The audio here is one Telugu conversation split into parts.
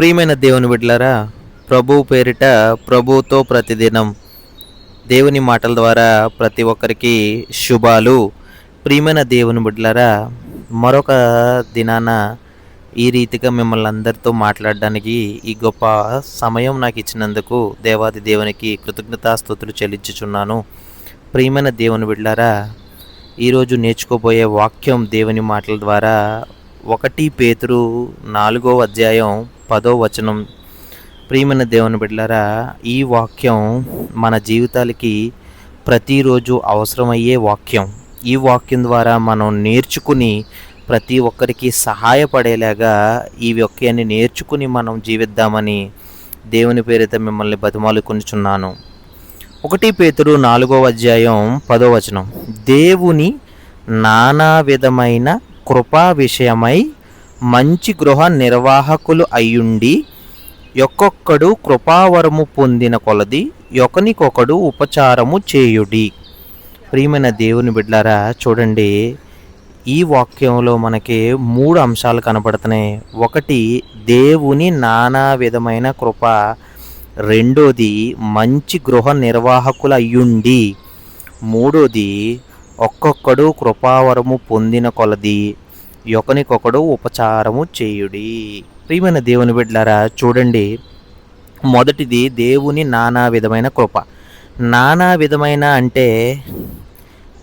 ప్రియమైన దేవుని బిడ్డలారా ప్రభువు పేరిట ప్రభువుతో ప్రతిదినం దేవుని మాటల ద్వారా ప్రతి ఒక్కరికి శుభాలు. ప్రియమైన దేవుని బిడ్డలారా మరొక దినాన ఈ రీతిగా మిమ్మల్ని అందరితో మాట్లాడడానికి ఈ గొప్ప సమయం నాకు ఇచ్చినందుకు దేవాది దేవునికి కృతజ్ఞతాస్తుతులు చెల్లించుచున్నాను. ప్రియమైన దేవుని బిడ్డలారా ఈరోజు నేర్చుకోబోయే వాక్యం దేవుని మాటల ద్వారా ఒకటి పేతురు నాలుగో అధ్యాయం పదో వచనం. ప్రియమైన దేవుని బిడ్డలారా ఈ వాక్యం మన జీవితాలకి ప్రతిరోజు అవసరమయ్యే వాక్యం. ఈ వాక్యం ద్వారా మనం నేర్చుకుని ప్రతి ఒక్కరికి సహాయపడేలాగా ఈ వాక్యాన్ని నేర్చుకుని మనం జీవిద్దామని దేవుని పేరిట మిమ్మల్ని బతిమాలుకొనిచున్నాను. ఒకటి పేతుడు నాలుగో అధ్యాయం పదో వచనం. దేవుని నానా విధమైన కృపా విషయమై మంచి గృహ నిర్వాహకులు అయ్యుండి ఒక్కొక్కడు కృపావరము పొందిన కొలది ఒకనికొకడు ఉపచారము చేయుడి. ప్రియమైన దేవుని బిడ్లారా చూడండి ఈ వాక్యంలో మనకి మూడు అంశాలు కనపడుతున్నాయి ఒకటి దేవుని నానా విధమైన కృప. రెండోది మంచి గృహ నిర్వాహకులు అయ్యుండి. మూడోది ఒక్కొక్కడు కృపావరము పొందిన కొలది ఒకనికొకడు ఉపచారము చేయుడి. ప్రియమైన దేవుని బిడ్డలారా చూడండి. మొదటిది దేవుని నానా విధమైన కృప. నానా విధమైన అంటే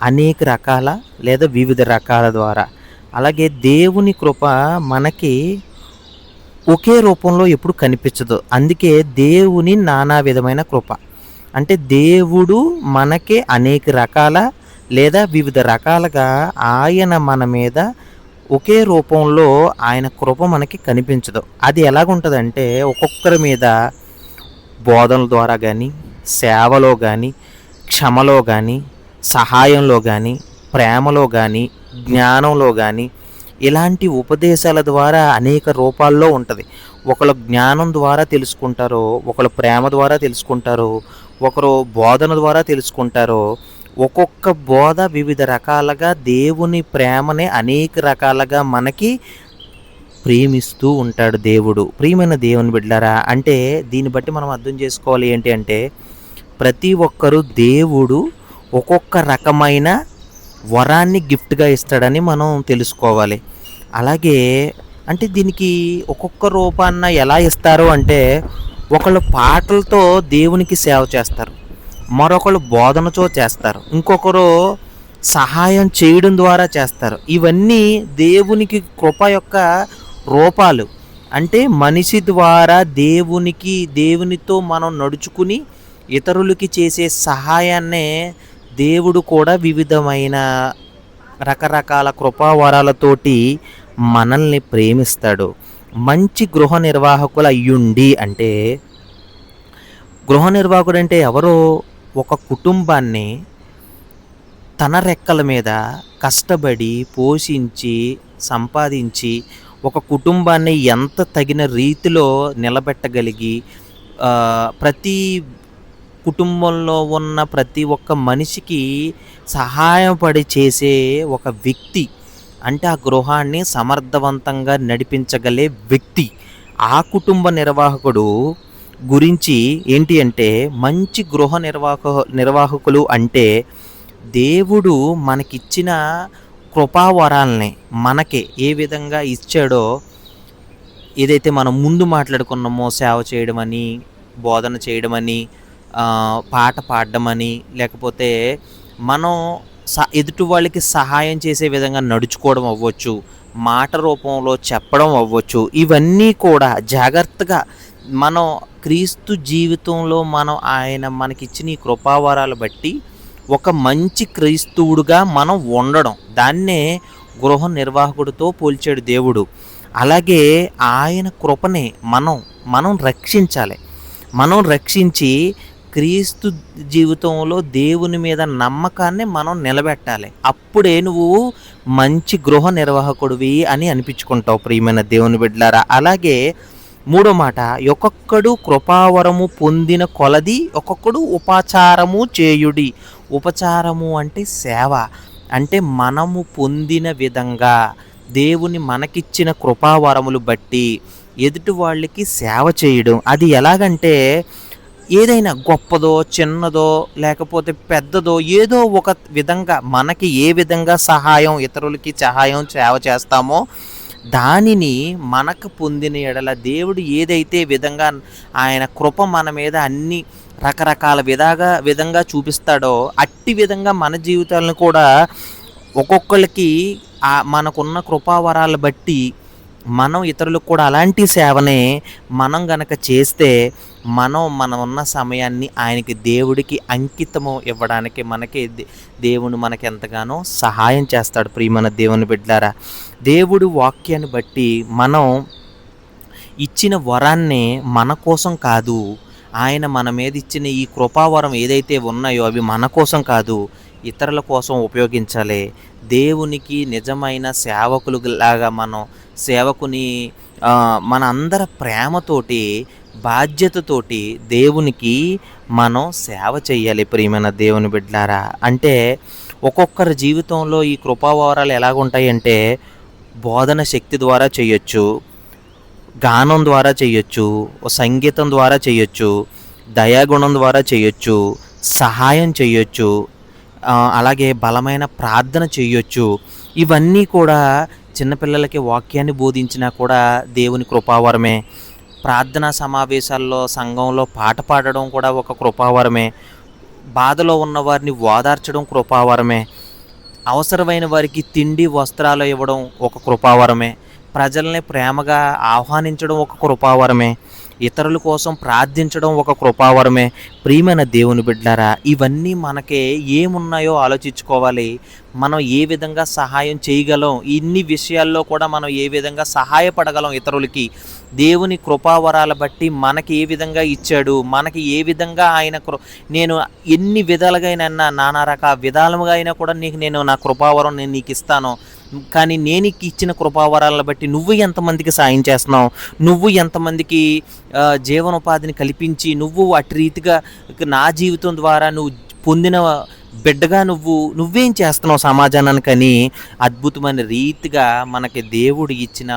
అనేక రకాల లేదా వివిధ రకాల ద్వారా. అలాగే దేవుని కృప మనకి ఒకే రూపంలో ఎప్పుడు కనిపించదు. అందుకే దేవుని నానా విధమైన కృప. అంటే దేవుడు మనకి అనేక రకాల లేదా వివిధ రకాలుగా ఆయన మన మీద ఒకే రూపంలో ఆయన కృప మనకి కనిపించదు. అది ఎలాగుంటుందంటే ఒక్కొక్కరి మీద బోధనల ద్వారా కానీ సేవలో కానీ క్షమలో కానీ సహాయంలో కానీ ప్రేమలో కానీ జ్ఞానంలో కానీ ఇలాంటి ఉపదేశాల ద్వారా అనేక రూపాల్లో ఉంటుంది. ఒకరు జ్ఞానం ద్వారా తెలుసుకుంటారో ఒకరు ప్రేమ ద్వారా తెలుసుకుంటారు ఒకరు బోధన ద్వారా తెలుసుకుంటారో ఒక్కొక్క బోధ వివిధ రకాలుగా దేవుని ప్రేమని అనేక రకాలుగా మనకి ప్రేమిస్తూ ఉంటాడు దేవుడు. ప్రియమైన దేవుని బిడ్డారా అంటే దీన్ని బట్టి మనం అర్థం చేసుకోవాలి ఏంటి అంటే ప్రతి ఒక్కరూ దేవుడు ఒక్కొక్క రకమైన వరాన్ని గిఫ్ట్గా ఇస్తాడని మనం తెలుసుకోవాలి. అలాగే అంటే దీనికి ఒక్కొక్క రూపాన్న ఎలా ఇస్తారు అంటే ఒకళ్ళు పాటలతో దేవునికి సేవ చేస్తారు. మరొకళ్ళు బోధనతో చేస్తారు. ఇంకొకరు సహాయం చేయడం ద్వారా చేస్తారు. ఇవన్నీ దేవునికి కృప యొక్క రూపాలు. అంటే మనిషి ద్వారా దేవునికి దేవునితో మనం నడుచుకుని ఇతరులకి చేసే సహాయాన్నే దేవుడు కూడా వివిధమైన రకరకాల కృపావరాలతోటి మనల్ని ప్రేమిస్తాడు. మంచి గృహ నిర్వాహకులు అయ్యుండి అంటే గృహ నిర్వాహకుడు అంటే ఎవరో? ఒక కుటుంబాన్ని తన రెక్కల మీద కష్టపడి పోషించి సంపాదించి ఒక కుటుంబాన్ని ఎంత తగిన రీతిలో నిలబెట్టగలిగి ప్రతి కుటుంబంలో ఉన్న ప్రతి ఒక్క మనిషికి సహాయపడి చేసే ఒక వ్యక్తి అంటే ఆ గృహాన్ని సమర్థవంతంగా నడిపించగలే వ్యక్తి ఆ కుటుంబ నిర్వాహకుడు గురించి ఏంటి అంటే మంచి గృహ నిర్వాహక నిర్వాహకులు అంటే దేవుడు మనకిచ్చిన కృపావరాల్ని మనకి ఏ విధంగా ఇచ్చాడో ఏదైతే మనం ముందు మాట్లాడుకున్నామో సేవ చేయడమని బోధన చేయడమని పాట పాడడమని లేకపోతే మనం స ఎదుటి వాళ్ళకి సహాయం చేసే విధంగా నడుచుకోవడం అవ్వచ్చు మాట రూపంలో చెప్పడం అవ్వచ్చు ఇవన్నీ కూడా జాగ్రత్తగా మనం క్రీస్తు జీవితంలో మనం ఆయన మనకిచ్చిన ఈ కృపావరాలు బట్టి ఒక మంచి క్రైస్తవుడుగా మనం ఉండడం. దాన్నే గృహ నిర్వాహకుడితో పోల్చాడు దేవుడు. అలాగే ఆయన కృపనే మనం మనం రక్షించాలి. మనం రక్షించి క్రీస్తు జీవితంలో దేవుని మీద నమ్మకాన్ని మనం నిలబెట్టాలి. అప్పుడే నువ్వు మంచి గృహ నిర్వాహకుడివి అని అనిపించుకుంటావు ప్రియమైన దేవుని బిడ్డలారా. అలాగే మూడో మాట ఒక్కొక్కడు కృపావరము పొందిన కొలది ఒక్కొక్కడు ఉపచారము చేయుడి. ఉపచారము అంటే సేవ అంటే మనము పొందిన విధంగా దేవుని మనకిచ్చిన కృపావరములు బట్టి ఎదుటి వాళ్ళకి సేవ చేయడం. అది ఎలాగంటే ఏదైనా గొప్పదో చిన్నదో లేకపోతే పెద్దదో ఏదో ఒక విధంగా మనకి ఏ విధంగా సహాయం ఇతరులకి సహాయం సేవ చేస్తామో దానిని మనకు పొందిన ఎడల దేవుడు ఏదైతే విధంగా ఆయన కృప మన మీద అన్ని రకరకాల విధాగా విధంగా చూపిస్తాడో అట్టి విధంగా మన జీవితాలను కూడా ఒక్కొక్కరికి మనకున్న కృపావరాలు బట్టి మనం ఇతరులకు కూడా అలాంటి సేవనే మనం గనక చేస్తే మనం మనం ఉన్న సమయాన్ని ఆయనకి దేవుడికి అంకితము ఇవ్వడానికి మనకి దే- దేవుడు మనకి ఎంతగానో సహాయం చేస్తాడు ప్రియమైన దేవుని బిడ్డారా. దేవుడు వాక్యాన్ని బట్టి మనం ఇచ్చిన వరాన్ని మన కోసం కాదు ఆయన మన మీద ఇచ్చిన ఈ కృపావరం ఏదైతే ఉన్నాయో అవి మన కోసం కాదు ఇతరుల కోసం ఉపయోగించాలి. దేవునికి నిజమైన సేవకులు లాగా మనం సేవకుని మన అందరి ప్రేమతోటి బాధ్యతతోటి దేవునికి మనం సేవ చేయాలి ప్రియమైన దేవుని బిడ్డారా అంటే ఒక్కొక్కరి జీవితంలో ఈ కృపావరాలు ఎలాగుంటాయంటే బోధన శక్తి ద్వారా చేయొచ్చు గానం ద్వారా చేయొచ్చు సంగీతం ద్వారా చేయొచ్చు దయాగుణం ద్వారా చేయొచ్చు సహాయం చేయొచ్చు అలాగే బలమైన ప్రార్థన చేయొచ్చు. ఇవన్నీ కూడా చిన్నపిల్లలకి వాక్యాన్ని బోధించినా కూడా దేవుని కృపావరమే. ప్రార్థనా సమావేశాల్లో సంఘంలో పాట పాడడం కూడా ఒక కృపావరమే. బాధలో ఉన్న వారిని ఓదార్చడం కృపావరమే. అవసరమైన వారికి తిండి వస్త్రాలు ఇవ్వడం ఒక కృపావరమే. ప్రజల్ని ప్రేమగా ఆహ్వానించడం ఒక కృపావరమే. ఇతరుల కోసం ప్రార్థించడం ఒక కృపావరమే. ప్రియమైన దేవుని బిడ్డారా ఇవన్నీ మనకే ఏమున్నాయో ఆలోచించుకోవాలి. మనం ఏ విధంగా సహాయం చేయగలం? ఇన్ని విషయాల్లో కూడా మనం ఏ విధంగా సహాయపడగలం ఇతరులకి? దేవుని కృపావరాల బట్టి మనకి ఏ విధంగా ఇచ్చాడు మనకి ఏ విధంగా ఆయన కృ నేను ఎన్ని విధాలుగా అయినా నానా రకాల విధాలుగా అయినా కూడా నీకు నేను నా కృపావరం నేను నీకు ఇస్తాను. కానీ నేను ఇచ్చిన కృపావరాలను బట్టి నువ్వు ఎంతమందికి సాయం చేస్తున్నావు? నువ్వు ఎంతమందికి జీవనోపాధిని కల్పించి నువ్వు అటు రీతిగా నా జీవితం ద్వారా నువ్వు పొందిన బిడ్డగా నువ్వు నువ్వేం చేస్తున్నావు సమాజానికని అద్భుతమైన రీతిగా మనకి దేవుడు ఇచ్చిన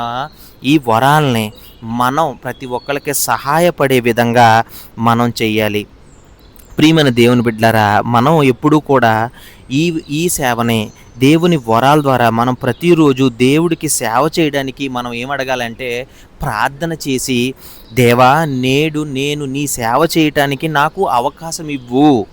ఈ వరాల్ని మనం ప్రతి ఒక్కరికి సహాయపడే విధంగా మనం చేయాలి ప్రియమైన దేవుని బిడ్డలారా మనం ఎప్పుడూ కూడా ఈ ఈ సేవని దేవుని వరాల ద్వారా మనం ప్రతిరోజు దేవుడికి సేవ చేయడానికి మనం ఏమడగాలంటే ప్రార్థన చేసి దేవా నేడు నేను నీ సేవ చేయటానికి నాకు అవకాశం ఇవ్వు.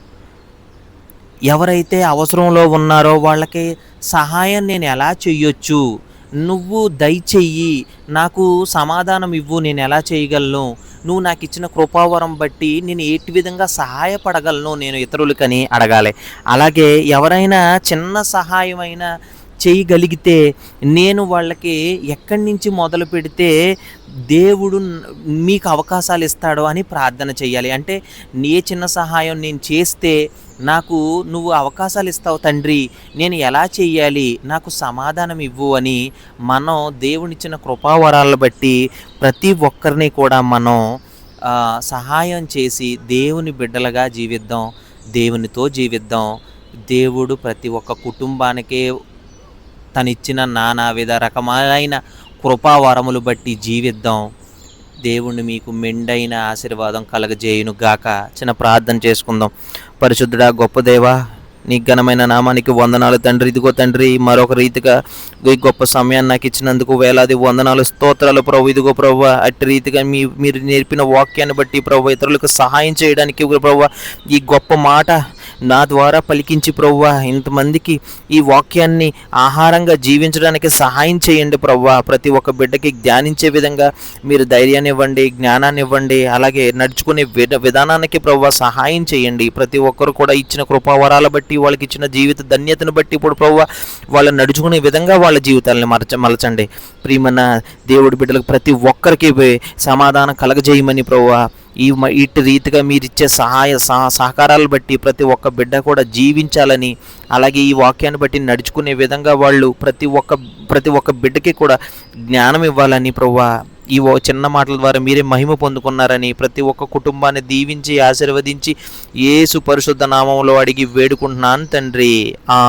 ఎవరైతే అవసరంలో ఉన్నారో వాళ్ళకి సహాయం నేను ఎలా చెయ్యొచ్చు? నువ్వు దయచెయ్యి నాకు సమాధానం ఇవ్వు నేను ఎలా చేయగలను? నువ్వు నాకు ఇచ్చిన కృపావరం బట్టి నేను ఏటి విధంగా సహాయపడగలను? నేను ఇతరులకని అడగాలి. అలాగే ఎవరైనా చిన్న సహాయమైనా చేయగలిగితే నేను వాళ్ళకి ఎక్కడి నుంచి మొదలు పెడితే దేవుడు మీకు అవకాశాలు ఇస్తాడు అని ప్రార్థన చేయాలి అంటే నీ చిన్న సహాయం నేను చేస్తే నాకు నువ్వు అవకాశాలు ఇస్తావు తండ్రి నేను ఎలా చేయాలి నాకు సమాధానం ఇవ్వు అని మనం దేవునిచ్చిన కృపావరాలను బట్టి ప్రతి ఒక్కరిని కూడా మనం సహాయం చేసి దేవుని బిడ్డలుగా జీవిద్దాం దేవునితో జీవిద్దాం. దేవుడు ప్రతి ఒక్క కుటుంబానికే తనిచ్చిన నానా విధ రకమైన కృపావరములు బట్టి జీవిద్దాం. దేవుణ్ణి మీకు మెండైన ఆశీర్వాదం కలగజేయును గాక. చిన్న ప్రార్థన చేసుకుందాం. పరిశుద్ధుడా గొప్ప దేవా నీ ఘనమైన నామానికి వందనాలు తండ్రి. ఇదిగో తండ్రి మరొక రీతిగా ఈ గొప్ప సమయాన్ని నాకు ఇచ్చినందుకు వేలాది వందనాలు స్తోత్రాలు ప్రభు. ఇదిగో ప్రభు అట్టి రీతిగా మీ మీరు నేర్పిన వాక్యాన్ని బట్టి ప్రభు ఇతరులకు సహాయం చేయడానికి ప్రభు. ఈ గొప్ప మాట నా ద్వారా పలికించి ప్రవ్వా ఇంతమందికి ఈ వాక్యాన్ని ఆహారంగా జీవించడానికి సహాయం చేయండి ప్రవ్వా. ప్రతి ఒక్క బిడ్డకి ధ్యానించే విధంగా మీరు ధైర్యాన్ని ఇవ్వండి జ్ఞానాన్ని ఇవ్వండి అలాగే నడుచుకునే విధ విధానానికి ప్రవ్వా సహాయం చేయండి. ప్రతి ఒక్కరు కూడా ఇచ్చిన కృపావరాల బట్టి వాళ్ళకి ఇచ్చిన జీవిత ధన్యతను బట్టి ఇప్పుడు ప్రవ్వా వాళ్ళు నడుచుకునే విధంగా వాళ్ళ జీవితాలను మరచ మలచండి. ప్రియమన్న దేవుడి బిడ్డలకు ప్రతి ఒక్కరికి సమాధానం కలగజేయమని ప్రవ్వా ఈ మ- ఇటు రీతిగా మీరు ఇచ్చే సహాయ సహకారాలు బట్టి ప్రతి ఒక్క బిడ్డ కూడా జీవించాలని అలాగే ఈ వాక్యాన్ని బట్టి నడుచుకునే విధంగా వాళ్ళు ప్రతి ఒక్క ప్రతి ఒక్క బిడ్డకి కూడా జ్ఞానం ఇవ్వాలని ప్రవ్వా ఈ చిన్న మాటల ద్వారా మీరే మహిమ పొందుకున్నారని ప్రతి ఒక్క కుటుంబాన్ని దీవించి ఆశీర్వదించి ఏసు పరిశుద్ధ నామంలో అడిగి వేడుకుంటున్నాను తండ్రి. ఆ